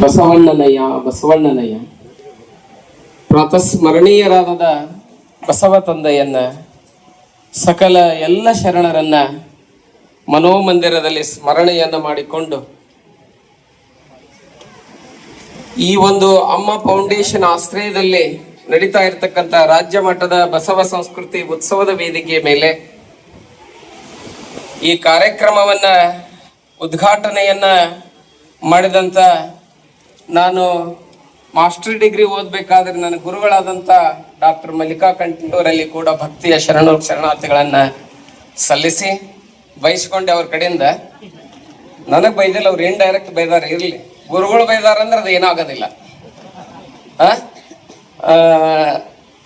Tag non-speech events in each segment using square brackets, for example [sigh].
ಬಸವಣ್ಣನಯ್ಯ ಬಸವಣ್ಣನಯ್ಯ. ಪ್ರಾತಸ್ಮರಣೀಯರಾದ ಬಸವ ತಂದೆಯನ್ನ, ಸಕಲ ಎಲ್ಲ ಶರಣರನ್ನ ಮನೋಮಂದಿರದಲ್ಲಿ ಸ್ಮರಣೆಯನ್ನ ಮಾಡಿಕೊಂಡು ಈ ಒಂದು ಅಮ್ಮ ಫೌಂಡೇಶನ್ ಆಶ್ರಯದಲ್ಲಿ ನಡೀತಾ ಇರತಕ್ಕಂತ ರಾಜ್ಯ ಮಟ್ಟದ ಬಸವ ಸಂಸ್ಕೃತಿ ಉತ್ಸವದ ವೇದಿಕೆಯ ಮೇಲೆ ಈ ಕಾರ್ಯಕ್ರಮವನ್ನ ಉದ್ಘಾಟನೆಯನ್ನ ಮಾಡಿದಂತ ನಾನು ಮಾಸ್ಟರ್ ಡಿಗ್ರಿ ಓದ್ಬೇಕಾದ್ರೆ ನನ್ನ ಗುರುಗಳಾದಂತ ಡಾಕ್ಟರ್ ಮಲ್ಲಿಕಾ ಕಂಠೂರಲ್ಲಿ ಕೂಡ ಭಕ್ತಿಯ ಶರಣ ಶರಣಾರ್ಥಿಗಳನ್ನು ಸಲ್ಲಿಸಿ ಬಯಸ್ಕೊಂಡೆ ಅವ್ರ ಕಡೆಯಿಂದ. ನನಗೆ ಬೈದಿಲ್ಲ, ಅವ್ರು ಏನ್ ಡೈರೆಕ್ಟ್ ಬೈದಾರ, ಇರ್ಲಿ. ಗುರುಗಳು ಬೈದಾರ ಅಂದ್ರೆ ಅದು ಏನಾಗೋದಿಲ್ಲ.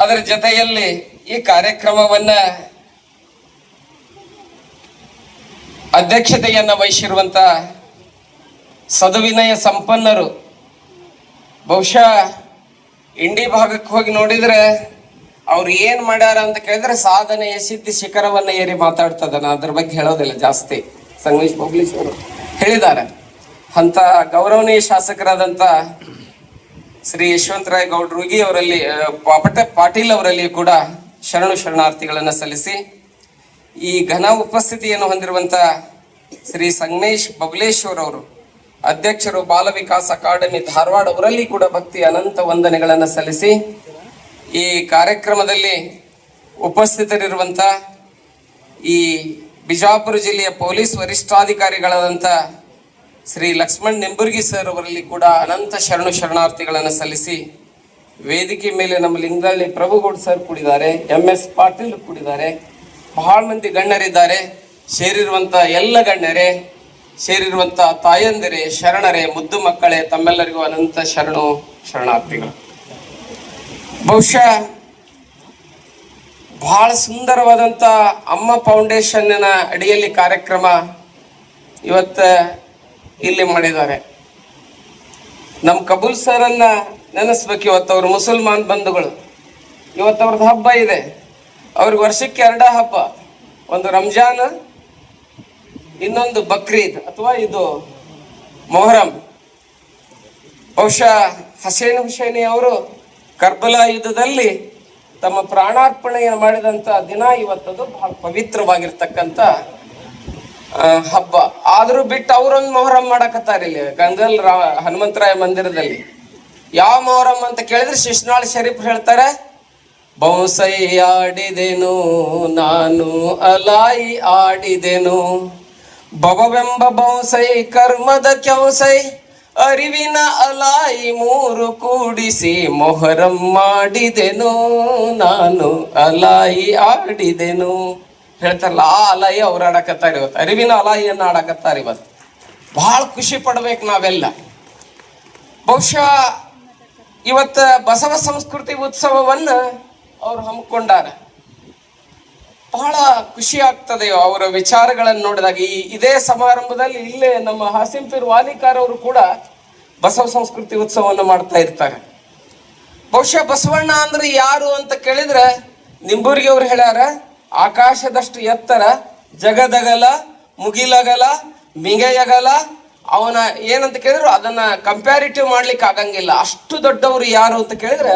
ಅದರ ಜೊತೆಯಲ್ಲಿ ಈ ಕಾರ್ಯಕ್ರಮವನ್ನ ಅಧ್ಯಕ್ಷತೆಯನ್ನು ವಹಿಸಿರುವಂತ ಸದುವಿನಯ ಸಂಪನ್ನರು ಬಹುಶಃ ಇಂಡಿ ಭಾಗಕ್ಕೆ ಹೋಗಿ ನೋಡಿದ್ರೆ ಅವ್ರು ಏನ್ ಮಾಡ್ಯಾರ ಅಂತ ಕೇಳಿದ್ರೆ ಸಾಧನೆಯ ಸಿದ್ಧಿ ಶಿಖರವನ್ನ ಏರಿ ಮಾತಾಡ್ತದ ಅದ್ರ ಬಗ್ಗೆ ಹೇಳೋದಿಲ್ಲ ಜಾಸ್ತಿ. ಸಂಗಮೇಶ್ ಮೊಗ್ಲೀಶ್ ಅವರು ಹೇಳಿದ್ದಾರೆ. ಅಂತ ಗೌರವನೀಯ ಶಾಸಕರಾದಂತ ಶ್ರೀ ಯಶವಂತರಾಯ ಗೌಡ್ರುಗಿ ಅವರಲ್ಲಿ ಪಾಪಟ ಪಾಟೀಲ್ ಅವರಲ್ಲಿ ಕೂಡ ಶರಣು ಶರಣಾರ್ಥಿಗಳನ್ನ ಸಲ್ಲಿಸಿ, ಈ ಘನ ಉಪಸ್ಥಿತಿಯನ್ನು ಹೊಂದಿರುವಂತ ಶ್ರೀ ಸಂಗಮೇಶ್ ಬಬಲೇಶ್ವರ್ ಅವರು ಅಧ್ಯಕ್ಷರು ಬಾಲ ವಿಕಾಸ್ ಅಕಾಡೆಮಿ ಧಾರವಾಡ ಅವರಲ್ಲಿ ಕೂಡ ಭಕ್ತಿ ಅನಂತ ವಂದನೆಗಳನ್ನು ಸಲ್ಲಿಸಿ ಈ ಕಾರ್ಯಕ್ರಮದಲ್ಲಿ ಉಪಸ್ಥಿತರಿರುವಂತ ಈ ಬಿಜಾಪುರ ಜಿಲ್ಲೆಯ ಪೊಲೀಸ್ ವರಿಷ್ಠಾಧಿಕಾರಿಗಳಾದಂಥ ಶ್ರೀ ಲಕ್ಷ್ಮಣ್ ನಿಂಬುರ್ಗಿ ಸರ್ ಅವರಲ್ಲಿ ಕೂಡ ಅನಂತ ಶರಣು ಶರಣಾರ್ಥಿಗಳನ್ನು ಸಲ್ಲಿಸಿ ವೇದಿಕೆ ಮೇಲೆ ನಮ್ಮ ಲಿಂಗಳ್ಳಿ ಪ್ರಭುಗೌಡ್ ಸರ್ ಕೂಡಿದ್ದಾರೆ, ಎಂ ಎಸ್ ಪಾಟೀಲ್ ಕೂಡಿದ್ದಾರೆ, ಬಹಳ ಮಂದಿ ಗಣ್ಯರಿದ್ದಾರೆ, ಸೇರಿರುವಂಥ ಎಲ್ಲ ಗಣ್ಯರೇ ಸೇರಿರುವಂತ ತಾಯಂದಿರೆ, ಶರಣರೇ, ಮುದ್ದು ಮಕ್ಕಳೇ, ತಮ್ಮೆಲ್ಲರಿಗೂ ಅನಂತ ಶರಣು ಶರಣಾರ್ಥಿಗಳು. ಬಹುಶಃ ಬಹಳ ಸುಂದರವಾದಂತ ಅಮ್ಮ ಫೌಂಡೇಶನ್ನ ಅಡಿಯಲ್ಲಿ ಕಾರ್ಯಕ್ರಮ ಇವತ್ತ ಇಲ್ಲಿ ಮಾಡಿದ್ದಾರೆ. ನಮ್ಮ ಕಬೂಲ್ ಸರ್ ಅನ್ನ ನೆನೆಸ್ಬೇಕು ಇವತ್ತು ಅವ್ರ ಮುಸಲ್ಮಾನ್ ಬಂಧುಗಳು. ಇವತ್ತು ಅವ್ರದ್ದು ಹಬ್ಬ ಇದೆ. ಅವ್ರಿಗೆ ವರ್ಷಕ್ಕೆ ಎರಡ ಹಬ್ಬ. ಒಂದು ರಂಜಾನ್ ಇನ್ನೊಂದು ಬಕ್ರೀದ್ ಅಥವಾ ಇದು ಮೊಹರಂ. ಬಹುಶಃ ಹಸೇನ್ ಹುಸೇನಿ ಅವರು ಕರ್ಬಲಾ ಯುದ್ಧದಲ್ಲಿ ತಮ್ಮ ಪ್ರಾಣಾರ್ಪಣೆಯನ್ನು ಮಾಡಿದಂತ ದಿನ ಇವತ್ತದು ಬಹಳ ಪವಿತ್ರವಾಗಿರ್ತಕ್ಕಂಥ ಹಬ್ಬ. ಆದರೂ ಬಿಟ್ಟು ಅವ್ರೊಂದು ಮೊಹರಂ ಮಾಡಕತ್ತಾರ ಇಲ್ಲಿ. ಗಂಗಲ್ ರಾ, ಹನುಮಂತರಾಯ ಮಂದಿರದಲ್ಲಿ. ಯಾವ ಮೊಹರಂ ಅಂತ ಕೇಳಿದ್ರೆ ಶಿಶುನಾಳ್ ಶರೀಫ್ ಹೇಳ್ತಾರೆ, ಬೌಸೈ ಆಡಿದೆನು, ನಾನು ಅಲಾಯಿ ಆಡಿದೆನು ಬಬವೆಂಬ ಬೌಸೈ, ಕರ್ಮದ ಕೆಂಸೈ ಅರಿವಿನ ಅಲಾಯಿ ಮೂರು ಕೂಡಿಸಿ ಮೊಹರಂ ಮಾಡಿದೆನು ನಾನು, ಅಲಾಯಿ ಆಡಿದೆನು. ಹೇಳ್ತಾರಲ್ಲ, ಆ ಅಲಾಯಿ ಅವ್ರು ಆಡಕತ್ತಾರ ಇವತ್ತು. ಅರಿವಿನ ಅಲಾಯಿಯನ್ನು ಆಡಕತ್ತಾರ ಇವತ್ತು. ಬಹಳ ಖುಷಿ ಪಡ್ಬೇಕು ನಾವೆಲ್ಲ. ಬಹುಶಃ ಇವತ್ತು ಬಸವ ಸಂಸ್ಕೃತಿ ಉತ್ಸವವನ್ನು ಅವ್ರು ಹಮ್ಮಿಕೊಂಡಾರ. ಬಹಳ ಖುಷಿ ಆಗ್ತದೆ ಅವರ ವಿಚಾರಗಳನ್ನು ನೋಡಿದಾಗ ಈ ಇದೇ ಸಮಾರಂಭದಲ್ಲಿ ಇಲ್ಲೇ ನಮ್ಮ ಹಾಸಿಂಪೀರ್ ವಾಲಿಕಾರ್ ಅವರು ಕೂಡ ಬಸವ ಸಂಸ್ಕೃತಿ ಉತ್ಸವವನ್ನು ಮಾಡ್ತಾ ಇರ್ತಾರೆ. ಬಹುಶಃ ಬಸವಣ್ಣ ಅಂದ್ರೆ ಯಾರು ಅಂತ ಕೇಳಿದ್ರೆ ನಿಂಬೂರಿಗೆ ಅವ್ರು ಹೇಳ್ಯಾರ, ಆಕಾಶದಷ್ಟು ಎತ್ತರ, ಜಗದಗಲ, ಮುಗಿಲಗಲ, ಮಿಗೆಯಗಲ, ಅವನ ಏನಂತ ಕೇಳಿದ್ರು ಅದನ್ನ ಕಂಪ್ಯಾರಿಟಿವ್ ಮಾಡ್ಲಿಕ್ಕೆ ಆಗಂಗಿಲ್ಲ. ಅಷ್ಟು ದೊಡ್ಡವರು ಯಾರು ಅಂತ ಕೇಳಿದ್ರೆ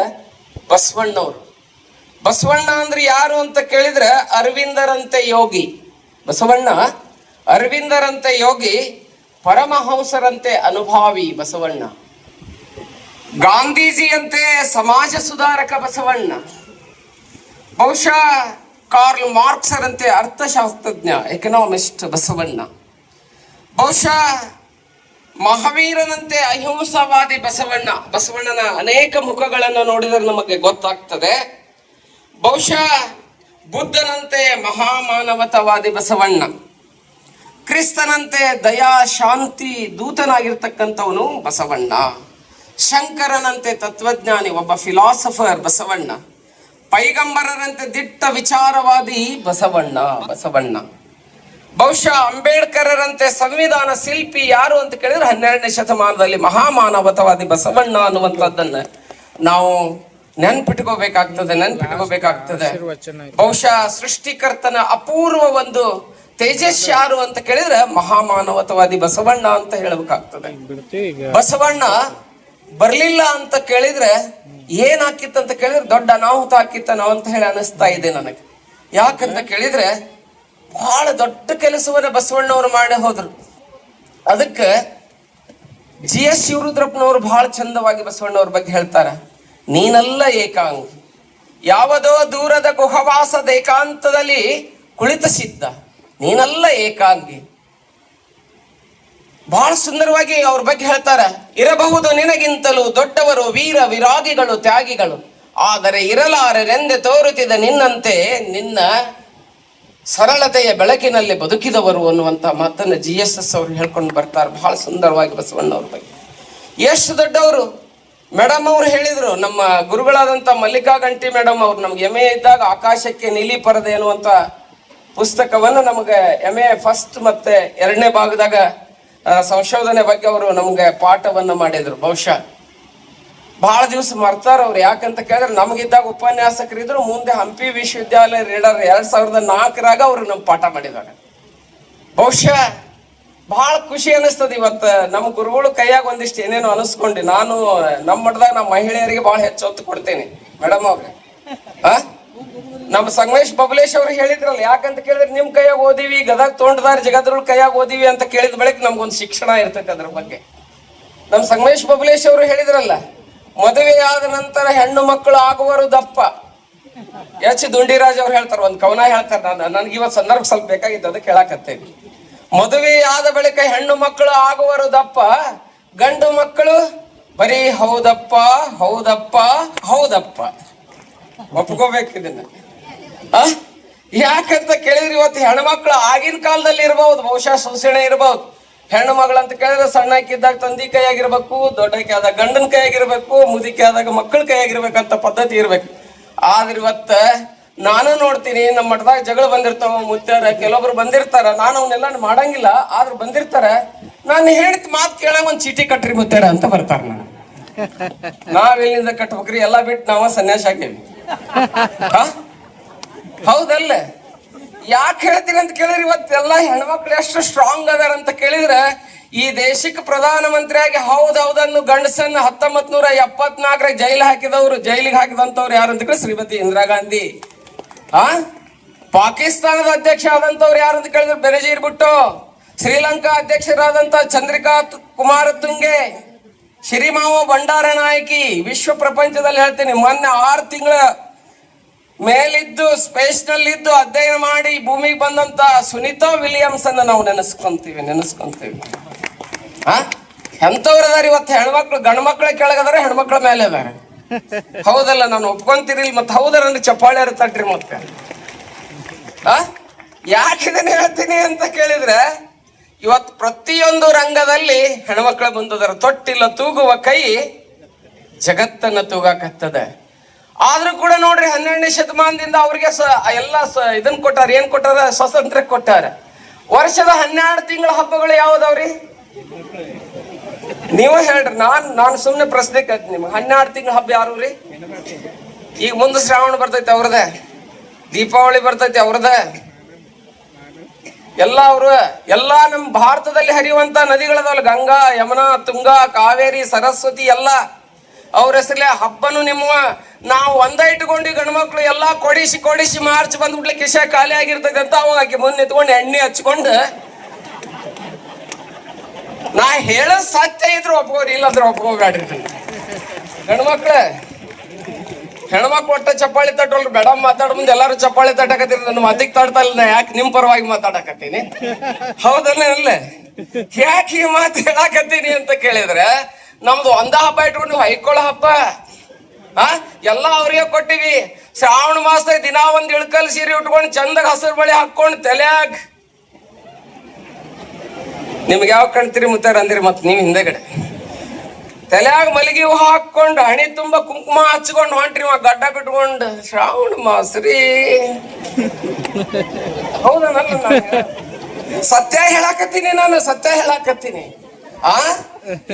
ಬಸವಣ್ಣವರು. ಬಸವಣ್ಣ ಅಂದ್ರೆ ಯಾರು ಅಂತ ಕೇಳಿದ್ರೆ ಅರವಿಂದರಂತೆ ಯೋಗಿ. ಬಸವಣ್ಣ, ಅರವಿಂದರಂತೆ ಯೋಗಿ, ಪರಮಹಂಸರಂತೆ ಅನುಭಾವಿ ಬಸವಣ್ಣ. ಗಾಂಧೀಜಿಯಂತೆ ಸಮಾಜ ಸುಧಾರಕ ಬಸವಣ್ಣ. ಬಹುಶಃ ಕಾರ್ಲ್ ಮಾರ್ಕ್ಸರಂತೆ ಅರ್ಥಶಾಸ್ತ್ರಜ್ಞ ಎಕನಾಮಿಸ್ಟ್ ಬಸವಣ್ಣ. ಬಹುಶಃ ಮಹಾವೀರನಂತೆ ಅಹಿಂಸಾವಾದಿ ಬಸವಣ್ಣ. ಬಸವಣ್ಣನ ಅನೇಕ ಮುಖಗಳನ್ನು ನೋಡಿದರೆ ನಮಗೆ ಗೊತ್ತಾಗ್ತದೆ. ಬಹುಶಃ ಬುದ್ಧನಂತೆ ಮಹಾಮಾನವತವಾದಿ ಬಸವಣ್ಣ, ಕ್ರಿಸ್ತನಂತೆ ದಯಾ ಶಾಂತಿ ದೂತನಾಗಿರ್ತಕ್ಕಂಥವನು ಬಸವಣ್ಣ, ಶಂಕರನಂತೆ ತತ್ವಜ್ಞಾನಿ ಒಬ್ಬ ಫಿಲಾಸಫರ್ ಬಸವಣ್ಣ ಪೈಗಂಬರರಂತೆ ದಿಟ್ಟ ವಿಚಾರವಾದಿ ಬಸವಣ್ಣ ಬಸವಣ್ಣ. ಬಹುಶಃ ಅಂಬೇಡ್ಕರರಂತೆ ಸಂವಿಧಾನ ಶಿಲ್ಪಿ ಯಾರು ಅಂತ ಕೇಳಿದ್ರೆ ಹನ್ನೆರಡನೇ ಶತಮಾನದಲ್ಲಿ ಮಹಾಮಾನವತವಾದಿ ಬಸವಣ್ಣ ಅನ್ನುವಂಥದ್ದನ್ನ ನಾವು ನೆನ್ಪಿಟ್ಕೋಬೇಕಾಗ್ತದೆ ನೆನ್ಪಿಟ್ಕೋಬೇಕಾಗ್ತದೆ. ಬಹುಶಃ ಸೃಷ್ಟಿಕರ್ತನ ಅಪೂರ್ವ ಒಂದು ತೇಜಸ್ ಯಾರು ಅಂತ ಕೇಳಿದ್ರೆ ಮಹಾಮಾನವತವಾದಿ ಬಸವಣ್ಣ ಅಂತ ಹೇಳಬೇಕಾಗ್ತದೆ. ಬಸವಣ್ಣ ಬರ್ಲಿಲ್ಲ ಅಂತ ಕೇಳಿದ್ರೆ ಏನ್ ಹಾಕಿತ್ತು ಅಂತ ಕೇಳಿದ್ರೆ ದೊಡ್ಡ ಅನಾಹುತ ಹಾಕಿತ್ತನೋ ಅಂತ ಹೇಳಿ ಅನಿಸ್ತಾ ಇದೆ ನನಗೆ. ಯಾಕಂತ ಕೇಳಿದ್ರೆ ಬಹಳ ದೊಡ್ಡ ಕೆಲಸವನ್ನ ಬಸವಣ್ಣವ್ರು ಮಾಡಿ ಹೋದ್ರು. ಅದಕ್ಕೆ ಜಿ ಎಸ್ ಶಿವರುದ್ರಪ್ಪನವರು ಬಹಳ ಚಂದವಾಗಿ ಬಸವಣ್ಣವ್ರ ಬಗ್ಗೆ ಹೇಳ್ತಾರ. ನೀನಲ್ಲ ಏಕಾಂಗಿ. ಯಾವುದೋ ದೂರದ ಗುಹವಾಸದ ಏಕಾಂತದಲ್ಲಿ ಕುಳಿತ ಸಿದ್ಧ. ನೀನಲ್ಲ ಏಕಾಂಗಿ. ಬಹಳ ಸುಂದರವಾಗಿ ಅವ್ರ ಬಗ್ಗೆ ಹೇಳ್ತಾರೆ. ಇರಬಹುದು ನಿನಗಿಂತಲೂ ದೊಡ್ಡವರು, ವೀರ, ವಿರಾಗಿಗಳು, ತ್ಯಾಗಿಗಳು. ಆದರೆ ಇರಲಾರರೆಂದೆ ತೋರುತ್ತಿದ್ದ ನಿನ್ನಂತೆ ನಿನ್ನ ಸರಳತೆಯ ಬೆಳಕಿನಲ್ಲಿ ಬದುಕಿದವರು ಅನ್ನುವಂತ ಮಾತನ್ನು ಜಿ ಎಸ್ ಎಸ್ ಅವರು ಹೇಳ್ಕೊಂಡು ಬರ್ತಾರೆ. ಬಹಳ ಸುಂದರವಾಗಿ ಬಸವಣ್ಣವ್ರ ಬಗ್ಗೆ. ಎಷ್ಟು ದೊಡ್ಡವರು. ಮೇಡಮ್ ಅವ್ರು ಹೇಳಿದ್ರು, ನಮ್ಮ ಗುರುಗಳಾದಂತ ಮಲ್ಲಿಕಾ ಗಂಟಿ ಮೇಡಮ್ ಅವ್ರು ನಮ್ಗೆ ಎಂ ಇದ್ದಾಗ ಆಕಾಶಕ್ಕೆ ನೀಲಿ ಪರದೆ ಅನ್ನುವಂತ ಪುಸ್ತಕವನ್ನು ನಮಗೆ ಎಂ ಫಸ್ಟ್ ಮತ್ತೆ ಎರಡನೇ ಭಾಗದಾಗ ಸಂಶೋಧನೆ ಬಗ್ಗೆ ಅವರು ನಮ್ಗೆ ಪಾಠವನ್ನು ಮಾಡಿದ್ರು. ಬಹುಶಃ ಬಹಳ ದಿವಸ ಮರ್ತಾರ ಅವ್ರು. ಯಾಕಂತ ಕೇಳಿದ್ರೆ ನಮಗಿದ್ದಾಗ ಉಪನ್ಯಾಸಕರಿದ್ರು, ಮುಂದೆ ಹಂಪಿ ವಿಶ್ವವಿದ್ಯಾಲಯ ರೀಡರ್ ಎರಡ್ ಸಾವಿರದ ನಾಲ್ಕರಾಗ ಅವರು ನಮ್ಗೆ ಪಾಠ ಮಾಡಿದಾಗ ಬಹುಶಃ ಬಹಳ ಖುಷಿ ಅನಿಸ್ತದ ಇವತ್ತು. ನಮ್ಮ ಗುರುಗಳು ಕೈಯಾಗ ಒಂದಿಷ್ಟು ಏನೇನೋ ಅನಿಸ್ಕೊಂಡು ನಾನು, ನಮ್ಮ ಮಠದಾಗ ನಮ್ಮ ಮಹಿಳೆಯರಿಗೆ ಬಹಳ ಹೆಚ್ಚು ಹೊತ್ತು ಕೊಡ್ತೇನೆ, ಮೇಡಮ್ ಅವ್ರೆ. ನಮ್ಮ ಸಂಗಮೇಶ್ ಬಬಲೇಶ್ ಅವ್ರು ಹೇಳಿದ್ರಲ್ಲ, ಯಾಕಂತ ಕೇಳಿದ್ರೆ ನಿಮ್ ಕೈಯಾಗ ಓದಿವಿ, ಗದಗ ತೋಂಟದಾರ ಜಗದ್ರೂ ಕೈಯಾಗ ಓದಿವಿ ಅಂತ ಕೇಳಿದ ಬಳಿಕ ನಮ್ಗೊಂದು ಶಿಕ್ಷಣ ಇರ್ತೈತೆ ಅದ್ರ ಬಗ್ಗೆ. ನಮ್ಮ ಸಂಗಮೇಶ್ ಬಬಲೇಶ್ ಅವರು ಹೇಳಿದ್ರಲ್ಲ ಮದುವೆಯಾದ ನಂತರ ಹೆಣ್ಣು ಮಕ್ಕಳು ಆಗುವರು ದಪ್ಪ. ಎಚ್ ದುಂಡಿರಾಜ್ ಅವ್ರು ಹೇಳ್ತಾರೆ, ಒಂದು ಕವನ ಹೇಳ್ತಾರೆ ನಾನು. ನನಗೆ ಇವತ್ತು ಸಂದರ್ಭ ಸ್ವಲ್ಪ ಬೇಕಾಗಿತ್ತು, ಅದಕ್ಕೆ ಹೇಳಕತ್ತೇನೆ. ಮದುವೆಯಾದ ಬಳಿಕ ಹೆಣ್ಣು ಮಕ್ಕಳು ಆಗುವರು ದಪ್ಪ, ಗಂಡು ಮಕ್ಕಳು ಬರೀ ಹೌದಪ್ಪ ಹೌದಪ್ಪ ಹೌದಪ್ಪ. ಒಪ್ಕೋಬೇಕು ಇದನ್ನ. ಆ? ಯಾಕಂತ ಕೇಳಿದ್ರೆ ಇವತ್ತು ಹೆಣ್ಣು ಮಕ್ಕಳು ಆಗಿನ ಕಾಲದಲ್ಲಿ ಇರಬಹುದು ಬಹುಶಃ ಶೋಷಣೆ ಇರಬಹುದು ಹೆಣ್ಣು ಮಗಳು ಅಂತ ಕೇಳಿದ್ರೆ ಸಣ್ಣಕ್ಕಿದ್ದಾಗ ತಂದಿ ಕೈಯಾಗಿರ್ಬೇಕು ದೊಡ್ಡಕ್ಕೆ ಆದಾಗ ಗಂಡನ ಕೈಯಾಗಿರ್ಬೇಕು ಮುದಿಕೆ ಆದಾಗ ಮಕ್ಕಳ ಕೈಯಾಗಿರ್ಬೇಕಂತ ಪದ್ಧತಿ ಇರ್ಬೇಕು. ಆದ್ರೆ ಇವತ್ತ ನಾನು ನೋಡ್ತೀನಿ ನಮ್ಮ ಮಠದಾಗ ಜಗಳ ಬಂದಿರ್ತಾವ ಮುತ್ತಾರ ಕೆಲವೊಬ್ರು ಬಂದಿರ್ತಾರ. ನಾನು ಅವನ್ನೆಲ್ಲ ಮಾಡಂಗಿಲ್ಲ, ಆದ್ರೆ ಬಂದಿರ್ತಾರ. ನಾನು ಹೇಳಿದ ಮಾತು ಕೇಳಂಗ ಒಂದ್ ಚೀಟಿ ಕಟ್ರಿ ಮುತ್ತಾರ ಅಂತ ಬರ್ತಾರ ನಾನು ನಾವೆಲ್ಲಿಂದ ಕಟ್ಬೇಕ್ರಿ, ಎಲ್ಲಾ ಬಿಟ್ಟು ನಾವ ಸನ್ಯಾಸ ಆಗೇವಿ? ಹೌದಲ್ಲ? ಯಾಕೆ ಹೇಳ್ತೀರಿ ಅಂತ ಕೇಳಿದ್ರೆ ಇವತ್ತೆಲ್ಲ ಹೆಣ್ಮಕ್ಳು ಎಷ್ಟು ಸ್ಟ್ರಾಂಗ್ ಅದಾರ ಅಂತ ಕೇಳಿದ್ರೆ, ಈ ದೇಶಕ್ಕೆ ಪ್ರಧಾನಮಂತ್ರಿಯಾಗಿ ಮಂತ್ರಿಯಾಗಿ ಹೌದೌದನ್ನು ಗಂಡಸನ್ನ ಹತ್ತೊಂಬತ್ ನೂರ ಎಪ್ಪತ್ನಾಲ್ಕರ ಜೈಲ್ ಹಾಕಿದವರು, ಜೈಲಿಗೆ ಹಾಕಿದಂತವ್ರು ಯಾರು ಅಂತ ಕೇಳಿ ಶ್ರೀಮತಿ ಇಂದಿರಾ ಗಾಂಧಿ. ಆ? ಪಾಕಿಸ್ತಾನದ ಅಧ್ಯಕ್ಷ ಆದಂತವ್ರು ಯಾರು ಅಂತ ಕೇಳಿದ್ರೆ ಬೆನಜೀರ್ ಬಿಟ್ಟು ಶ್ರೀಲಂಕಾ ಅಧ್ಯಕ್ಷರಾದಂತ ಚಂದ್ರಿಕಾ ಕುಮಾರ ತುಂಗೆ ಶ್ರೀಮಾವ ಭಂಡಾರ ನಾಯಕಿ, ವಿಶ್ವ ಪ್ರಪಂಚದಲ್ಲಿ ಹೇಳ್ತೀನಿ, ಮೊನ್ನೆ ಆರು ತಿಂಗಳ ಮೇಲಿದ್ದು ಸ್ಪೇಸ್ನಲ್ಲಿ ಇದ್ದು ಅಧ್ಯಯನ ಮಾಡಿ ಭೂಮಿಗೆ ಬಂದಂತ ಸುನೀತಾ ವಿಲಿಯಮ್ಸ್ ಅನ್ನ ನಾವು ನೆನೆಸ್ಕೊಂತೀವಿ ನೆನೆಸ್ಕೊಂತೀವಿ. ಆ? ಎಂತವ್ರದಾರ ಇವತ್ತು, ಹೆಣ್ಮಕ್ಳು, ಗಂಡ್ಮಕ್ಳ ಕೆಳಗದಾರ, ಹೆಣ್ಮಕ್ಳ ಮೇಲೆ ಅದಾರ. ಹೌದಲ್ಲ, ನಾನು ಒಪ್ಕೊಂತೀರಿ ಮತ್ತೆ ಹೌದರ ಅಂದ್ರೆ ಚಪ್ಪಾಳೆ ಇರ್ತಟ್ರಿ ಮತ್ತೆ. ಆ? ಯಾಕೆ ಇದನ್ನ ಹೇಳ್ತೀನಿ ಅಂತ ಕೇಳಿದ್ರೆ ಇವತ್ತು ಪ್ರತಿಯೊಂದು ರಂಗದಲ್ಲಿ ಹೆಣ್ಮಕ್ಳ ಬಂದದರ ತೊಟ್ಟಿಲ್ಲ ತೂಗುವ ಕೈ ಜಗತ್ತನ್ನ ತೂಗಾಕತ್ತದ. ಆದ್ರೂ ಕೂಡ ನೋಡ್ರಿ, ಹನ್ನೆರಡನೇ ಶತಮಾನದಿಂದ ಅವ್ರಿಗೆ ಸ, ಎಲ್ಲ ಸ, ಇದನ್ ಕೊಟ್ಟಾರ, ಏನ್ ಕೊಟ್ಟಾರ? ಸ್ವಾತಂತ್ರ್ಯ ಕೊಟ್ಟಾರ. ವರ್ಷದ ಹನ್ನೆರಡು ತಿಂಗಳ ಹಬ್ಬಗಳು ಯಾವ್ದಾವ್ರಿ? ನೀವು ಹೇಳ್ರಿ, ನಾನ್, ನಾನು ಸುಮ್ನೆ ಪ್ರಶ್ನೆ ಕೇಳ್ತೀನಿ ನಿಮ್ಗೆ. ಹನ್ನೆರಡು ತಿಂಗಳ ಹಬ್ಬ ಯಾರು ರೀ? ಈಗ ಮುಂದೆ ಶ್ರಾವಣ ಬರ್ತೈತೆ ಅವ್ರದೇ ದೀಪಾವಳಿ ಬರ್ತೈತಿ ಅವ್ರದೇ ಎಲ್ಲ ಅವರು, ಎಲ್ಲ ನಮ್ಮ ಭಾರತದಲ್ಲಿ ಹರಿಯುವಂತ ನದಿಗಳದವಲ್ಲ, ಗಂಗಾ, ಯಮುನಾ, ತುಂಗಾ, ಕಾವೇರಿ, ಸರಸ್ವತಿ, ಎಲ್ಲ. ಅವ್ರ ಹೆಸರಲ್ಲೇ ಹಬ್ಬನು ನಿಮ್ಮ. ನಾವು ಒಂದ ಇಟ್ಕೊಂಡು ಗಂಡ್ಮಕ್ಳು ಎಲ್ಲಾ ಕೊಡಿಸಿ ಕೊಡಿಸಿ ಮಾರ್ಚ್ ಬಂದ್ಬಿಟ್ಲೆ ಕಿಶ ಖಾಲಿ ಆಗಿರ್ತೈತೆ ಅಂತ ಅವಾಗ ಮುಂದೆ ಎಣ್ಣೆ ಹಚ್ಕೊಂಡು ನಾ ಹೇಳ ಸತ್ಯ ಇದ್ರು ಒಪ್ಕೋರಿ, ಇಲ್ಲಾಂದ್ರೆ ಒಪ್ಕೋಬೇಡ್ರಿ ಹೆಣ್ಮಕ್ಳೆ, ಹೆಣ್ಮಕ್ಳು ಒಟ್ಟ ಚಪ್ಪಾಳಿ ತಟ್ಟೋಲ್ರಿ, ಬೇಡ, ಮಾತಾಡ ಮುಂದೆ ಎಲ್ಲಾರು ಚಪ್ಪಾಳಿ ತಟ್ಟಕತ್ತೀರಿ, ನನ್ನ ಮಾತಿಗೆ ತಡ್ತಾ ಇಲ್ಲ ಯಾಕೆ ನಿಮ್ ಪರವಾಗಿ ಮಾತಾಡಕತ್ತೀನಿ? ಹೌದಲ್ಲ ಇಲ್ಲ? ಯಾಕೆ ಈ ಮಾತು ಹೇಳಕತ್ತೀನಿ ಅಂತ ಕೇಳಿದ್ರೆ, ನಮ್ದು ಒಂದ ಹಬ್ಬ ಇಟ್ಕೊಂಡು ನೀವು ಹೈಕೊಳ್ಳೋ ಹಬ್ಬ. ಆ? ಎಲ್ಲ ಅವ್ರಿಗೆ ಕೊಟ್ಟಿವಿ. ಶ್ರಾವಣ ಮಾಸದಾಗ ದಿನ ಒಂದ್ ಇಳ್ಕಲ್ ಸೀರೆ ಉಟ್ಕೊಂಡು ಚಂದಾಗ ಹಸಿರು ಬಳಿ ಹಾಕೊಂಡು ತಲ್ಯಾಗ ನಿಮ್ಗೆ ಯಾವ ಕಾಣ್ತೀರಿ ಮುತ್ತಾರ ಅಂದಿರಿ ಮತ್ತೆ ನೀವು ಹಿಂದೆಗಡೆ. ತಲೆಯಾಗ ಮಲಗಿ ಹೂ ಹಾಕೊಂಡು ಹಣೆ ತುಂಬ ಕುಂಕುಮ ಹಚ್ಕೊಂಡು ಹೊಂಟ್ರಿ ಮಾ ಗಡ್ಡ ಬಿಟ್ಕೊಂಡು, ಶ್ರಾವಣ ಮಾಸ್ರಿ. ಹೌದನಲ್ಲ? ಸತ್ಯ ಹೇಳಾಕತ್ತೀನಿ ನಾನು, ಸತ್ಯ ಹೇಳಾಕತ್ತೀನಿ. ಆ?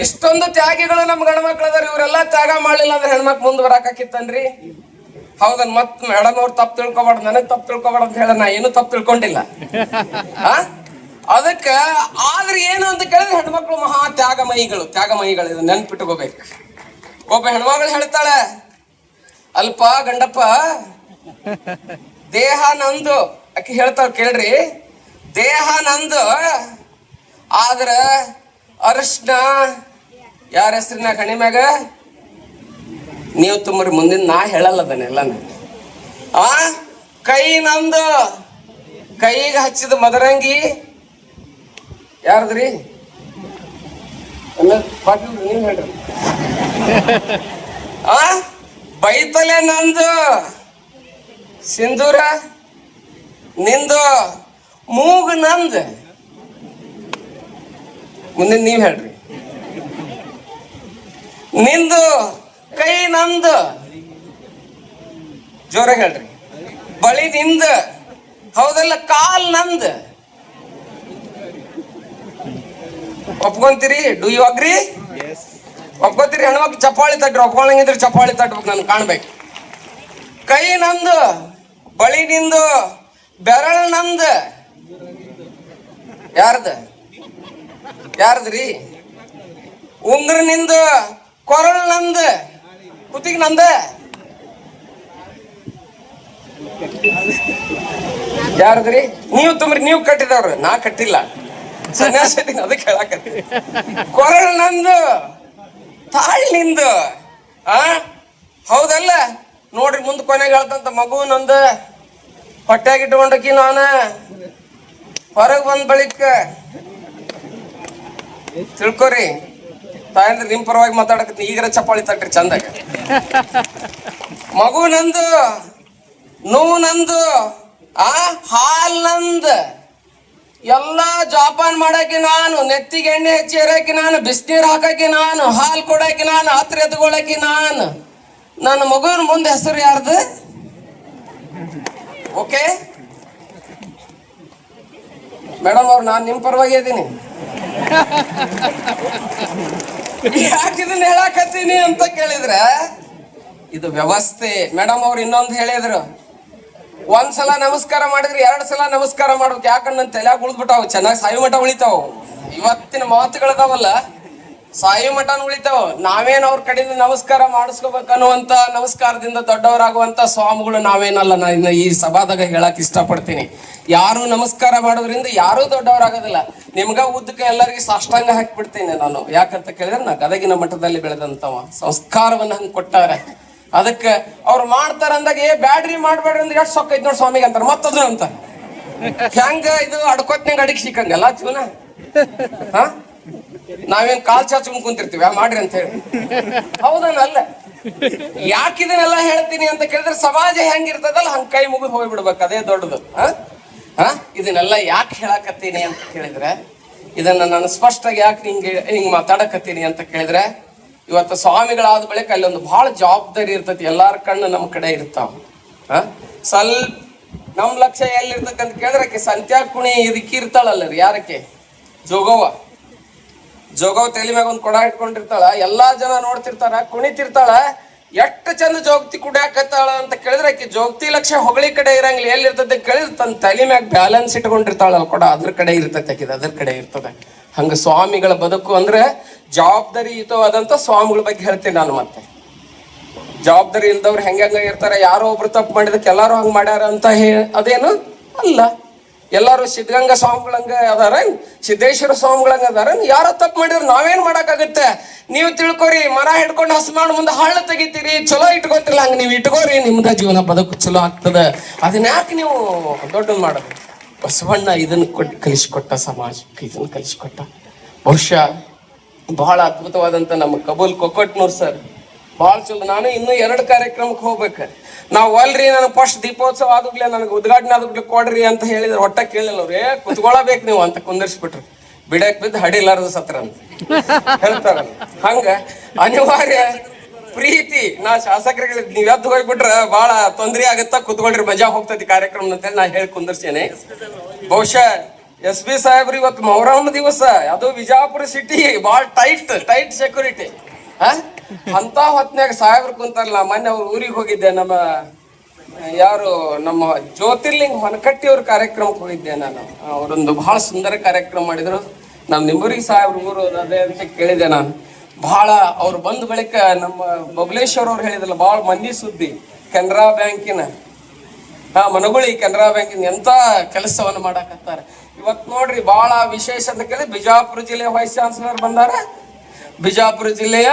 ಇಷ್ಟೊಂದು ತ್ಯಾಗಿಗಳು ನಮ್ ಅದಾರ ಇವರೆಲ್ಲ ತ್ಯಾಗ ಮಾಡ್ಲಿಲ್ಲ ಅಂದ್ರೆ ಹೆಣ್ಮಕ್ ಮುಂದ್ ಬರಾಕಿತ್ತನ್ರಿ ಹೌದನ್ ಮತ್ ಮೇಡಮ್ ಅವ್ರು ತಪ್ಪು ತಿಳ್ಕೊಬಾರ್ದು ನನಗ್ ತಪ್ಪು ತಿಳ್ಕೊಬಾರ್ದು ಅಂತ ಹೇಳ, ನಾ ಏನು ತಪ್ಪು ತಿಳ್ಕೊಂಡಿಲ್ಲ. ಆ? ಅದಕ್ಕ ಆದ್ರೆ ಏನು ಅಂತ ಕೇಳಿದ್ರೆ ಹೆಣ್ಮಕ್ಳು ಮಹಾ ತ್ಯಾಗಮಯಿಗಳು. ತ್ಯಾಗಮಯಿಗಳು ಇದು ನೆನ್ಪಿಟ್ಕೋಬೇಕು. ಒಬ್ಬ ಹೆಣ್ಮಗಳು ಹೇಳ್ತಾಳೆ, ಅಲ್ಪ ಗಂಡಪ್ಪ, ದೇಹ ನಂದು. ಅಕ್ಕಿ ಹೇಳ್ತಾಳ ಕೇಳ್ರಿ, ದೇಹ ನಂದು, ಆದ್ರ ಅರಿಶಿನ ಯಾರ ಹೆಸರಿನ ಕಣಿ ಮ್ಯಾಗ? ನೀವು ತುಂಬ್ರಿ ಮುಂದಿನ ನಾ ಹೇಳಲ್ಲ ಅದನ್ನೆಲ್ಲ ಆ, ಕೈ ನಂದು, ಕೈಗೆ ಹಚ್ಚಿದ ಮದರಂಗಿ ಯಾರ್ದ್ರಿ? ಪಾಟೀಲ್ ನೀವು ಹೇಳ್ರಿ. [laughs] ಆ? ಬೈತಲೆ ನಂದು. ಸಿಂಧೂರ ನಿಂದು ಮೂಗು ನಂದು. ಮುಂದೆ ನೀವ್ ಹೇಳ್ರಿ. ನಿಂದು ಕೈ ನಂದು. ಜೋರಾಗಿ ಹೇಳ್ರಿ. ಬಳಿ ನಿಂದ. ಹೌದಲ್ಲ ಕಾಲ್ ನಂದ್. ಒಪ್ಕೊಂತೀರಿ? ಡೂ ಯು ಅಗ್ರಿ ಒಪ್ಕೋತೀರಿ? ಹೆಣ್ಮಕ್ಳು ಚಪ್ಪಾಳಿ ತಟ್ರಿ. ಒಪ್ಕೊಳಂಗಿದ್ರೆ ಚಪ್ಪಾಳಿ ತಟ್ಬೇಕು ನಾನು ಕಾಣ್ಬೇಕು. ಕೈ ನಂದು ಬಳಿ ನಿಂದು ಬೆರಳು ನಂದ. ಯಾರ್ದ? ಯಾರ್ದ್ರಿ? ಉಂಗ್ರ ನಿಂದು ಕೊರಳು ನಂದ. ಕುತ್ತಿಗೆ ನಂದ? ಯಾರ್ದ್ರಿ? ನೀವು ತುಂಬ್ರಿ ನೀವು ಕಟ್ಟಿದವ್ರು. ನಾ ಕಟ್ಟಿಲ್ಲ. ಸನ್ಯಾಸಿ ಅದಕ್ಕೆ ಹೇಳಕತ್ತೀನಿ ಕೊರಳು ನಂದು, ತಾಳ್ ನಿಂದು, ಆ? ಹೌದಲ್ಲ? ನೋಡ್ರಿ ಮುಂದ್ ಕೊನೆಗೆ ಹೇಳ್ತಂತ ಮಗು ನಂದು. ಹೊಟ್ಯಾಗ ಇಟ್ಕೊಂಡಕಿ ನಾನ. ಹೊರಗೆ ಬಂದ ಬಳಿಕ. ತಿಳ್ಕೊರಿ. ತಾಯಂದ್ರ ನಿಮ್ ಪರವಾಗಿ ಮಾತಾಡಕತ್ತೀನಿ. ಈಗರ ಚಪ್ಪಾಳಿ ತಟ್ರಿ ಚಂದಾಗ. ಮಗು ನಂದು, ನೋವು ನಂದು, ಆ ಹಾಲ್ ನಂದು. ಎಲ್ಲಾ ಜಾಪಾನ್ ಮಾಡಕ್ಕೆ ನಾನು, ನೆತ್ತಿಗೆ ಎಣ್ಣೆ ಹಚ್ಚಿ ಇರಕ್ಕೆ ನಾನು, ಬಿಸಿನೀರು ಹಾಕಕ್ಕೆ ನಾನು, ಹಾಲು ಕೊಡಕ್ಕೆ ನಾನು ಹತ್ರ ಎತ್ಕೊಳಕ್ಕೆ ನಾನು. ನನ್ನ ಮಗುವಿನ ಮುಂದೆ ಹೆಸರು ಯಾರ್ದು? ಓಕೆ? ಮೇಡಮ್ ಅವ್ರು, ನಾನು ನಿಮ್ಮ ಪರವಾಗಿ ಇದ್ದೀನಿ ಯಾಕೆ ಇದನ್ನ ಹೇಳಕತ್ತೀನಿ ಅಂತ ಕೇಳಿದ್ರೆ, ಇದು ವ್ಯವಸ್ಥೆ. ಮೇಡಮ್ ಅವ್ರು ಇನ್ನೊಂದು ಹೇಳಿದ್ರು. ಒಂದ್ಸಲ ನಮಸ್ಕಾರ ಮಾಡಿದ್ರೆ ಎರಡ್ ಸಲ ನಮಸ್ಕಾರ ಮಾಡ್ಬೇಕು. ಯಾಕಂದ್ರೆ ನನ್ನ ತಲೆಯಾಗ ಉಳಿದ್ಬಿಟ್ಟಾವ, ಚೆನ್ನಾಗಿ ಸಾಯಿ ಮಠ ಉಳಿತಾವ. ಇವತ್ತಿನ ಮಾತುಗಳದಾವಲ್ಲ, ಸಾಯಿ ಮಠನ ಉಳಿತಾವ. ನಾವೇನ್ ಅವ್ರ ಕಡೆಯಿಂದ ನಮಸ್ಕಾರ ಮಾಡಿಸ್ಕೋಬೇಕು ಅನ್ನುವಂತ ನಮಸ್ಕಾರದಿಂದ ದೊಡ್ಡವರಾಗುವಂತ ಸ್ವಾಮಿಗಳು ನಾವೇನಲ್ಲ. ನಾನು ಈ ಸಭಾದಾಗ ಹೇಳಕ್ ಇಷ್ಟಪಡ್ತೀನಿ. ಯಾರು ನಮಸ್ಕಾರ ಮಾಡೋದ್ರಿಂದ ಯಾರೂ ದೊಡ್ಡವರಾಗೋದಿಲ್ಲ. ನಿಮ್ಗ ಉದ್ದಕ್ಕೆ ಎಲ್ಲರಿಗೂ ಸಾಷ್ಟಾಂಗ ಹಾಕಿಬಿಡ್ತೀನಿ ನಾನು. ಯಾಕಂತ ಕೇಳಿದ್ರೆ ನಾ ಗದಗಿನ ಮಠದಲ್ಲಿ ಬೆಳೆದಂತವ. ಸಂಸ್ಕಾರವನ್ನ ಹಂಗೆ ಕೊಟ್ಟಾರೆ ಅದಕ್ಕೆ ಅವ್ರು ಮಾಡ್ತಾರ ಅಂದಾಗ, ಏ, ಬ್ಯಾಡ್ರಿ, ಮಾಡ್ಬೇಡ್ರಿ ಅಂದ್ರೆ ಎಷ್ಟು ಸೊಕ್ಕ ಐತ್ ನೋಡಿ ಸ್ವಾಮಿಗೆ ಅಂತಾರೆ. ಮತ್ತದು ಅಂತ ಹೆಂಗ ಇದು ಅಡ್ಕೋತ್ನಾಗ ಅಡಿಗೆ ಸಿಕ್ಕಂಗಲ್ಲ ಜೀವನ? ಹಾ? ನಾವೇನ್ ಕಾಲ್ ಚಾಚು ಕುಂತಿರ್ತೀವಿ ಮಾಡ್ರಿ ಅಂತ ಹೇಳಿ. ಹೌದನಲ್ಲ ಯಾಕೆ ಇದನ್ನೆಲ್ಲ ಹೇಳ್ತೀನಿ ಅಂತ ಕೇಳಿದ್ರೆ ಸಮಾಜ ಹೆಂಗಿರ್ತದಲ್ಲ, ಹಂಗ ಕೈ ಮುಗಿದು ಹೋಗ್ಬಿಡ್ಬೇಕು ಅದೇ ದೊಡ್ಡದು. ಹಾ? ಹಾ? ಇದನ್ನೆಲ್ಲ ಯಾಕೆ ಹೇಳಕತ್ತೀನಿ ಅಂತ ಕೇಳಿದ್ರೆ, ಇದನ್ನ ನಾನು ಸ್ಪಷ್ಟವಾಗಿ ಯಾಕೆ ಹಿಂಗೆ ಹಿಂಗ್ ಮಾತಾಡಕತ್ತೀನಿ ಅಂತ ಕೇಳಿದ್ರೆ ಇವತ್ತು ಸ್ವಾಮಿಗಳಾದ ಬಳಿಕ ಅಲ್ಲೊಂದು ಭಾಳ ಜವಾಬ್ದಾರಿ ಇರ್ತೈತಿ. ಎಲ್ಲಾರ ಕಣ್ಣು ನಮ್ಮ ಕಡೆ ಇರ್ತಾವ. ಸ್ವಲ್ಪ ನಮ್ಮ ಲಕ್ಷ್ಯ ಎಲ್ಲಿರ್ತಕ್ಕಂತ ಅಂತ ಕೇಳಿದ್ರೆ ಸಂತ್ಯಾ ಕುಣಿ ಇದಕ್ಕೆ ಇರ್ತಾಳಲ್ಲ ರೀ. ಯಾರಕ್ಕೆ? ಜೋಗವ್ವ. ಜೋಗವ್ ತಲೆ ಮ್ಯಾಗ ಒಂದು ಕೊಡ ಇಟ್ಕೊಂಡಿರ್ತಾಳ. ಎಲ್ಲಾ ಜನ ನೋಡ್ತಿರ್ತಾರ, ಕುಣಿತಿರ್ತಾಳ. ಎಷ್ಟು ಚಂದ ಜೋಗತಿ ಕುಡಿಯಾಕತ್ತಾಳ ಅಂತ ಕೇಳಿದ್ರೆ ಆಕಿ ಜೋಗತಿ ಲಕ್ಷ ಹೊಗಳಿ ಕಡೆ ಇರಂಗಿಲ್ಲ. ಎಲ್ಲಿರ್ತದೆ ಕೇಳಿದ್ರೆ ತನ್ನ ತಲೆ ಮ್ಯಾಗ ಬ್ಯಾಲೆನ್ಸ್ ಇಟ್ಕೊಂಡಿರ್ತಾಳ ಕೊಡ. ಅದ್ರ ಕಡೆ ಇರ್ತೈತೆ ಅದ್ರ ಕಡೆ ಇರ್ತದೆ. ಹಂಗ ಸ್ವಾಮಿಗಳ ಬದುಕು ಅಂದ್ರೆ ಜವಾಬ್ದಾರಿಯುತವಾದಂತ ಸ್ವಾಮಿಗಳ ಬಗ್ಗೆ ಹೇಳ್ತೀನಿ ನಾನು ಮತ್ತೆ. ಜವಾಬ್ದಾರಿ ಇಲ್ದವ್ರು ಹೆಂಗ ಇರ್ತಾರೆ, ಯಾರೋ ಒಬ್ರು ತಪ್ಪು ಮಾಡಿದಕ್ಕೆ ಎಲ್ಲಾರು ಹಂಗ ಮಾಡ್ಯಾರ ಅಂತ ಹೇ, ಅದೇನು ಅಲ್ಲ. ಎಲ್ಲಾರು ಸಿದ್ಧಗಂಗಾ ಸ್ವಾಮಿಗಳಂಗ ಅದಾರ, ಸಿದ್ದೇಶ್ವರ ಸ್ವಾಮಿಗಳಂಗ ಅದಾರ, ಯಾರೋ ತಪ್ಪು ಮಾಡಿದ್ರು ನಾವೇನ್ ಮಾಡಕ್ಕಾಗತ್ತೆ? ನೀವು ತಿಳ್ಕೊರಿ, ಮರ ಹಿಡ್ಕೊಂಡು ಹಸ್ ಮಾಡಿ ಮುಂದೆ ಹಳ್ಳ ತೆಗಿತೀರಿ, ಚಲೋ ಇಟ್ಕೋತಿಲ್ಲ ಹಂಗ ನೀವು ಇಟ್ಕೋರಿ ನಿಮ್ದ ಜೀವನ ಬದುಕು ಚಲೋ ಆಗ್ತದ. ಅದನ್ನ ಯಾಕೆ ನೀವು ದೊಡ್ಡದು ಮಾಡೋದು? ಬಸವಣ್ಣ ಇದನ್ನ ಕೊಟ್ಟು ಕಲಿಸಿಕೊಟ್ಟ ಸಮಾಜಕ್ಕೆ ಇದನ್ನ ಕಲಿಸಿಕೊಟ್ಟ. ಬಹುಶಃ ಬಹಳ ಅದ್ಭುತವಾದಂತ ನಮ್ಮ ಕಬೂಲ್ ಕೊಕ್ಕಟ್ನೂರ್ ಸರ್ ಬಹಳ ಚಲೋ ನಾನು ಇನ್ನೂ ಎರಡು ಕಾರ್ಯಕ್ರಮಕ್ಕೆ ಹೋಗ್ಬೇಕು. ನಾವು ಅಲ್ರಿ ನನಗೆ ಫಸ್ಟ್ ದೀಪೋತ್ಸವ ಆದಾಗ್ಲೇ ನನಗೆ ಉದ್ಘಾಟನೆ ಆದಾಗ್ಲೇ ಕೊಡ್ರಿ ಅಂತ ಹೇಳಿದ್ರೆ ಒಟ್ಟ ಕೇಳಿಲ್ಲ ಅವ್ರು. ಏ ನೀವು ಅಂತ ಕುಂದರ್ಸ್ಬಿಟ್ರು. ಬಿಡಕ್ ಬಿದ್ದು ಹಡಿಲಾರದು ಸತ್ರ ಅಂತ. ಹೇಳ್ತಾರಲ್ಲ. ಹಂಗ? ಅನಿವಾರ್ಯ. ಪ್ರೀತಿ. ನಾ ಶಾಸಕರಿಗೆ ನೀವ್ ಎದ್ದು ಹೋಗ್ಬಿಟ್ರ ಬಹಳ ತೊಂದರೆ ಆಗತ್ತ ಕುತ್ಕೊಳ್ರಿ ಮಜಾ ಹೋಗ್ತೈತಿ ಕಾರ್ಯಕ್ರಮ ಅಂತೇಳಿ ನಾ ಹೇಳಿ ಕುಂದರ್ಸೇನೆ ಬಹುಶಃ ಎಸ್ ಬಿ ಸಾಹೇಬ್ರು ಇವತ್ತು ಮೊಹರಂ ದಿವಸ, ಅದು ವಿಜಾಪುರ ಸಿಟಿ ಬಹಳ ಟೈಟ್ ಟೈಟ್ ಸೆಕ್ಯೂರಿಟಿ ಅಂತ ಹೊತ್ನ್ಯಾಗ ಸಾಹೇಬ್ರು ಕುಂತಾರಲ್ಲ, ಮೊನ್ನೆ ಅವ್ರ ಊರಿಗೆ ಹೋಗಿದ್ದೆ, ನಮ್ಮ, ಯಾರು, ನಮ್ಮ ಜ್ಯೋತಿರ್ಲಿಂಗ್ ಹೊನಕಟ್ಟಿ ಅವ್ರ ಕಾರ್ಯಕ್ರಮಕ್ಕೆ ಹೋಗಿದ್ದೆ ನಾನು. ಅವರೊಂದು ಬಹಳ ಸುಂದರ ಕಾರ್ಯಕ್ರಮ ಮಾಡಿದ್ರು. ನಮ್ಮ ನಿಂಬೂರಿಗೆ ಸಾಹೇಬ್ರ ಊರು ಅದೇ ಅಂತ ಕೇಳಿದೆ ನಾನು. ಬಹಳ ಅವ್ರು ಬಂದ ಬಳಿಕ ನಮ್ಮ ಬಬಲೇಶ್ವರ್ ಅವ್ರು ಹೇಳಿದ್ರಲ್ಲ, ಬಹಳ ಮಂದಿ ಸುದ್ದಿ, ಕೆನರಾ ಬ್ಯಾಂಕಿನ. ಹಾ, ಮನಗುಳಿ ಕೆನರಾ ಬ್ಯಾಂಕಿನ ಎಂತ ಕೆಲಸವನ್ನು ಮಾಡಕತ್ತಾರೆ. ಇವತ್ ನೋಡ್ರಿ, ಬಹಳ ವಿಶೇಷ ಅಂತ ಕೇಳಿ ಬಿಜಾಪುರ ಜಿಲ್ಲೆಯ ವೈಸ್ ಚಾನ್ಸಲರ್ ಬಂದಾರ. ಬಿಜಾಪುರ ಜಿಲ್ಲೆಯ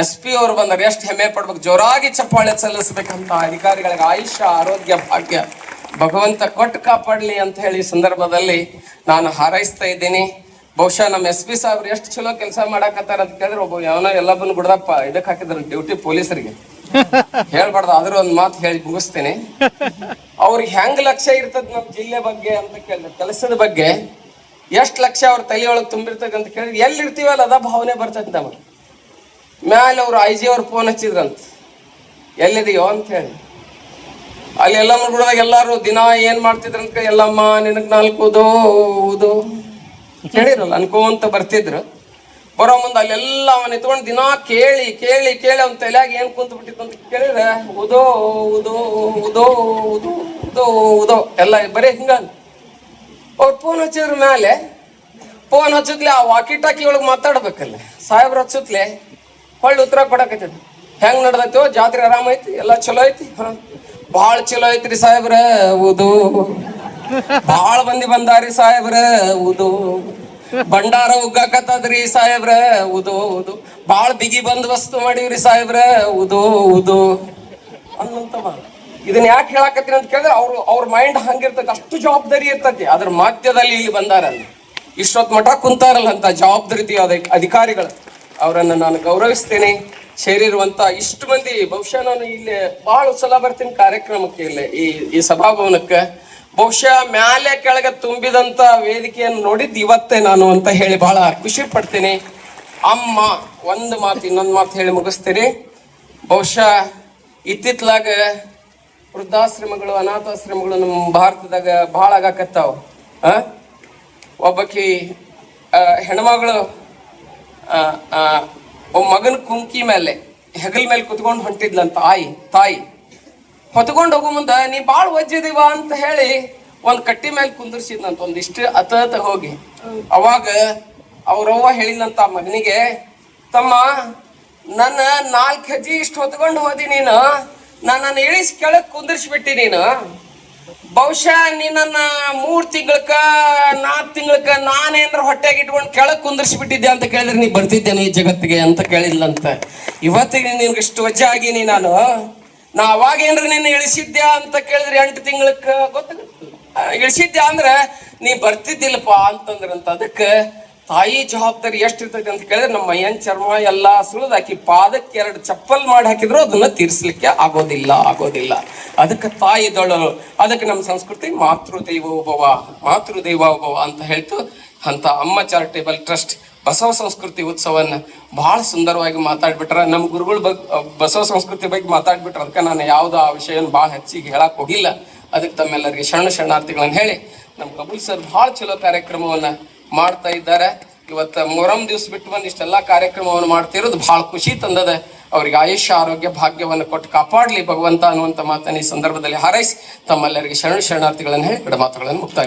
ಎಸ್ ಪಿ ಅವರು ಬಂದಾರ. ಎಷ್ಟು ಹೆಮ್ಮೆ ಪಡ್ಬೇಕು. ಜೋರಾಗಿ ಚಪ್ಪಾಳೆ ಸಲ್ಲಿಸಬೇಕಂತ ಅಧಿಕಾರಿಗಳಿಗೆ ಆಯುಷ್ಯ, ಆರೋಗ್ಯ, ಭಾಗ್ಯ. ಭಗವಂತ ಕೊಟ್ಟು ಕಾಪಾಡಲಿ ಅಂತ ಹೇಳಿ ಸಂದರ್ಭದಲ್ಲಿ ನಾನು ಹಾರೈಸ್ತಾ ಇದ್ದೀನಿ. ಬಹುಶಃ ನಮ್ಮ ಎಸ್ ಪಿ ಸಾಹೇಬ್ರು ಎಷ್ಟು ಚಲೋ ಕೆಲಸ ಮಾಡಾಕತ್ತಾರ ಅಂತ ಕೇಳಿದ್ರೆ ಒಬ್ಬ ಯಾವನ ಎಲ್ಲ ಬಂದು ಬಿಡದಪ್ಪ, ಇದಕ್ಕೆ ಹಾಕಿದ್ರು ಡ್ಯೂಟಿ ಪೊಲೀಸರಿಗೆ. ಹೇಳ್ಬಾರ್ದು, ಆದ್ರೂ ಒಂದ್ ಮಾತು ಹೇಳಿ ಮುಗಿಸ್ತೇನೆ. ಅವ್ರಿಗೆ ಹೆಂಗ್ ಲಕ್ಷ್ಯ ಇರ್ತದ ನಮ್ಮ ಜಿಲ್ಲೆ ಬಗ್ಗೆ ಅಂತ ಕೇಳಿದ್ರೆ, ಕೆಲಸದ ಬಗ್ಗೆ ಎಷ್ಟ್ ಲಕ್ಷ ಅವ್ರ ತಲೆಯೊಳಗೆ ತುಂಬಿರ್ತದೆ ಅಂತ ಕೇಳಿದ್ರೆ ಎಲ್ಲಿ ಇರ್ತೀವಲ್ಲ ಅದ ಭಾವನೆ ಬರ್ತೈತೆ ನಮಗೆ. ಮ್ಯಾಲೆ ಅವ್ರು ಐ ಜಿ ಅವ್ರು ಫೋನ್ ಹಚ್ಚಿದ್ರಂತ. ಎಲ್ಲಿದೆಯೋ ಅಂತ ಹೇಳಿ. ಅಲ್ಲಿ ಎಲ್ಲ ನೋಡ್ಬಿಡ್ದಾಗ ಎಲ್ಲಾರು ದಿನ ಏನ್ ಮಾಡ್ತಿದ್ರಂತ ಎಲ್ಲಮ್ಮ ನಿನಗ್ ನಾಲ್ಕು ಉದೋ ಕೇಳಿರಲ್ಲ ಅನ್ಕೋಂತ ಬರ್ತಿದ್ರು. ಬರೋ ಮುಂದೆ ಅಲ್ಲೆಲ್ಲ ಅವನ ಎತ್ಕೊಂಡು ದಿನ ಕೇಳಿ ಕೇಳಿ ಕೇಳಿ ಅವ್ನ ತಲೆಯಾಗ ಏನ್ ಕುಂತ ಬಿಟ್ಟಿತ್ತು ಅಂತ ಕೇಳಿದ್ರೆ, ಉದೋ ಉದೋ ಉದೋ ಉದೋ ಉದೋ ಉದೋ. ಎಲ್ಲ ಬರೀ ಹಿಂಗ ಅವ್ರು ಫೋನ್ ಹಚ್ಚಿದ್ರ ಮೇಲೆ ಫೋನ್ ಹಚ್ಚತ್ಲೆ ಆ ವಾಕಿ ಟಾಕಿ ಒಳಗೆ ಮಾತಾಡ್ಬೇಕಲ್ಲ. ಸಾಹೇಬ್ರ ಹಚ್ಚತ್ಲೆ ಹೊಳ್ಳಿ ಉತ್ತರ ಕೊಡಕತ್ತಿದ್ ಹೆಂಗ್ ನಡ್ದೈತೋ, ಜಾತ್ರೆ ಆರಾಮ ಐತಿ ಎಲ್ಲ ಚಲೋ ಐತಿ. ಹಾ. ಭಾಳ ಚಲೋ ಐತ್ರಿ ಸಾಹೇಬ್ರ, ಉದು. ಭಾಳ ಮಂದಿ ಬಂದಾರಿ ಸಾಹೇಬ್ರ ಉದು ಭಂಡಾರ ಉಗ್ಗಾಕತ್ತದ್ರಿ ಸಾಹೇಬ್ರ ಉದು ಉದು ಬಾಳ ಬಿಗಿ ಬಂದೋಬಸ್ತ್ ಮಾಡಿವ್ರಿ ಸಾಹೇಬ್ರ ಉದು ಉದು ಅನ್ನಂತವ ಇದನ್ನ ಯಾಕೆ ಹೇಳಾಕತ್ತೀನಿ ಅಂತ ಕೇಳಿದ್ರೆ, ಅವ್ರು, ಅವ್ರ ಮೈಂಡ್ ಹಂಗಿರ್ತೈತಿ. ಅಷ್ಟು ಜವಾಬ್ದಾರಿ ಇರ್ತೈತಿ. ಅದ್ರ ಮಧ್ಯದಲ್ಲಿ ಇಲ್ಲಿ ಬಂದಾರಲ್ಲ. ಇಷ್ಟೊತ್ ಮಠ ಕುಂತಾರಲ್ಲ ಅಂತ ಜವಾಬ್ದಾರಿ ಅದ, ಅಧಿಕಾರಿಗಳು. ಅವರನ್ನ ನಾನು ಗೌರವಿಸ್ತೇನೆ. ಸೇರಿರುವಂತ ಇಷ್ಟು ಮಂದಿ, ಬಹುಶಃ ನಾನು ಇಲ್ಲಿ ಬಹಳ ಸಲ ಬರ್ತೀನಿ ಕಾರ್ಯಕ್ರಮಕ್ಕೆ ಇಲ್ಲಿ ಈ ಈ ಸಭಾಭವನಕ್ಕೆ. ಬಹುಶಃ ಮ್ಯಾಲೆ ಕೆಳಗೆ ತುಂಬಿದಂತ ವೇದಿಕೆಯನ್ನು ನೋಡಿದ್ದು ಇವತ್ತೇ ನಾನು ಅಂತ ಹೇಳಿ ಬಹಳ ಖುಷಿ ಪಡ್ತೀನಿ. ಅಮ್ಮ, ಒಂದು ಮಾತು, ಇನ್ನೊಂದು ಮಾತು ಹೇಳಿ ಮುಗಿಸ್ತೀನಿ. ಬಹುಶಃ ಇತ್ತಿತ್ಲಾಗ ವೃದ್ಧಾಶ್ರಮಗಳು, ಅನಾಥಾಶ್ರಮಗಳು ನಮ್ಮ ಭಾರತದಾಗ ಭಾಳ ಆಗಾಕತ್ತಾವ? ಒಬ್ಬಕಿ ಹೆಣ್ಮಗಳು ಒಬ್ಬ ಮಗನ ಕುಂಕಿ ಮೇಲೆ ಹೆಗಲ್ ಮೇಲೆ ಕುತ್ಕೊಂಡು ಹೊಂಟಿದ್ಲಂತ ತಾಯಿ ತಾಯಿ. ಹೊತ್ಕೊಂಡು ಹೋಗೋ ಮುಂದ, ನೀ ಬಾಳ್ ಒಜ್ಜಿದೀವ ಅಂತ ಹೇಳಿ ಒಂದ್ ಕಟ್ಟಿ ಮೇಲೆ ಕುಂದಿರ್ಸಿದ್ನಂತ ಒಂದಿಷ್ಟು ಅತ ಹೋಗಿ. ಅವಾಗ ಅವ್ರವ್ವ ಹೇಳಿದಂತ ಮಗನಿಗೆ, ತಮ್ಮ, ನನ್ನ ನಾಲ್ಕು ಹೆಜ್ಜೆ ಇಷ್ಟು ಹೊತ್ಕೊಂಡು ಹೋದಿ ನೀನು ನನ್ನನ್ನು ಇಳಿಸಿ ಕೆಳಗೆ ಕುಂದಿರ್ಸ್ಬಿಟ್ಟಿ ನೀನು. ಬಹುಶಃ ನಿನ್ನ ಮೂರು ತಿಂಗಳಕ ನಾಲ್ಕು ತಿಂಗಳಕ ನಾನೇನ್ರ ಹೊಟ್ಟೆಗೆ ಇಟ್ಕೊಂಡು ಕೆಳಗೆ ಕುಂದಿರ್ಸ್ಬಿಟ್ಟಿದ್ದೆ ಅಂತ ಕೇಳಿದ್ರೆ ನೀ ಬರ್ತಿದ್ದೇನೆ ಈ ಜಗತ್ತಿಗೆ? ಅಂತ ಕೇಳಿಲ್ಲಂತ ಇವತ್ತಿಗೆ ನಿನ್ಗೆ ಇಷ್ಟು ವಜ್ಜೆ ಆಗೀನಿ ನಾನು. ನಾ ನಿನ್ನ ಇಳಿಸಿದ್ಯಾ ಅಂತ ಕೇಳಿದ್ರೆ ಎಂಟು ತಿಂಗಳಕ್ಕ ಗೊತ್ತಿಲ್ಲ ಇಳಿಸಿದ್ಯಾ ಅಂದ್ರೆ ನೀ ಬರ್ತಿದ್ದಿಲ್ಲಪ್ಪ ಅಂತಂದ್ರಂತ ಅದಕ್ಕೆ ತಾಯಿ ಜವಾಬ್ದಾರಿ ಎಷ್ಟಿರ್ತೈತಿ ಅಂತ ಕೇಳಿದ್ರೆ ನಮ್ಮ ಮೈಯನ್ ಚರ್ಮ ಎಲ್ಲ ಸುಳಿದು ಹಾಕಿ ಪಾದಕ್ಕೆ ಎರಡು ಚಪ್ಪಲ್ ಮಾಡಿ ಹಾಕಿದ್ರು ಅದನ್ನ ತೀರ್ಸ್ಲಿಕ್ಕೆ ಆಗೋದಿಲ್ಲ ಆಗೋದಿಲ್ಲ. ಅದಕ್ಕೆ ತಾಯಿ ದೊಡ್ಡಳು ಅದಕ್ಕೆ ನಮ್ಮ ಸಂಸ್ಕೃತಿ ಮಾತೃ ದೈವೋಭವ ಮಾತೃ ದೈವೋಭವ ಅಂತ ಹೇಳ್ತು. ಅಂತ ಅಮ್ಮ ಚಾರಿಟೇಬಲ್ ಟ್ರಸ್ಟ್ ಬಸವ ಸಂಸ್ಕೃತಿ ಉತ್ಸವನ್ನ ಬಹಳ ಸುಂದರವಾಗಿ ಮಾತಾಡ್ಬಿಟ್ರ. ನಮ್ಮ ಗುರುಗಳ ಬಗ್ಗೆ ಬಸವ ಸಂಸ್ಕೃತಿ ಬಗ್ಗೆ ಮಾತಾಡ್ಬಿಟ್ರ. ಅದಕ್ಕೆ ನಾನು ಯಾವ್ದು ಆ ವಿಷಯನ ಭಾಳ ಹೆಚ್ಚಿಗೆ ಹೇಳಕ್ ಹೋಗಿಲ್ಲ. ಅದಕ್ಕೆ ತಮ್ಮೆಲ್ಲರಿಗೆ ಶರಣ ಶರಣಾರ್ಥಿಗಳನ್ನ ಹೇಳಿ. ನಮ್ಮ ಕಬೂಲ್ ಸರ್ ಬಹಳ ಚಲೋ ಕಾರ್ಯಕ್ರಮವನ್ನ ಮಾಡ್ತಾ ಇದ್ದಾರೆ. ಇವತ್ತ ಮೊರಂ ದಿವಸ ಬಿಟ್ಟು ಬಂದು ಇಷ್ಟೆಲ್ಲ ಕಾರ್ಯಕ್ರಮವನ್ನು ಮಾಡ್ತಿರೋದು ಬಹಳ ಖುಷಿ ತಂದದ. ಅವರಿಗೆ ಆಯುಷ್ಯ, ಆರೋಗ್ಯ, ಭಾಗ್ಯವನ್ನು ಕೊಟ್ಟು ಕಾಪಾಡ್ಲಿ ಭಗವಂತ ಅನ್ನುವಂಥ ಮಾತನ್ನು ಈ ಸಂದರ್ಭದಲ್ಲಿ ಹಾರೈಸಿ. ತಮ್ಮೆಲ್ಲರಿಗೆ ಶರಣ ಶರಣಾರ್ಥಿಗಳನ್ನು ಹೇಳಿ ಮಾತುಗಳನ್ನು ಮುಕ್ತಾಯ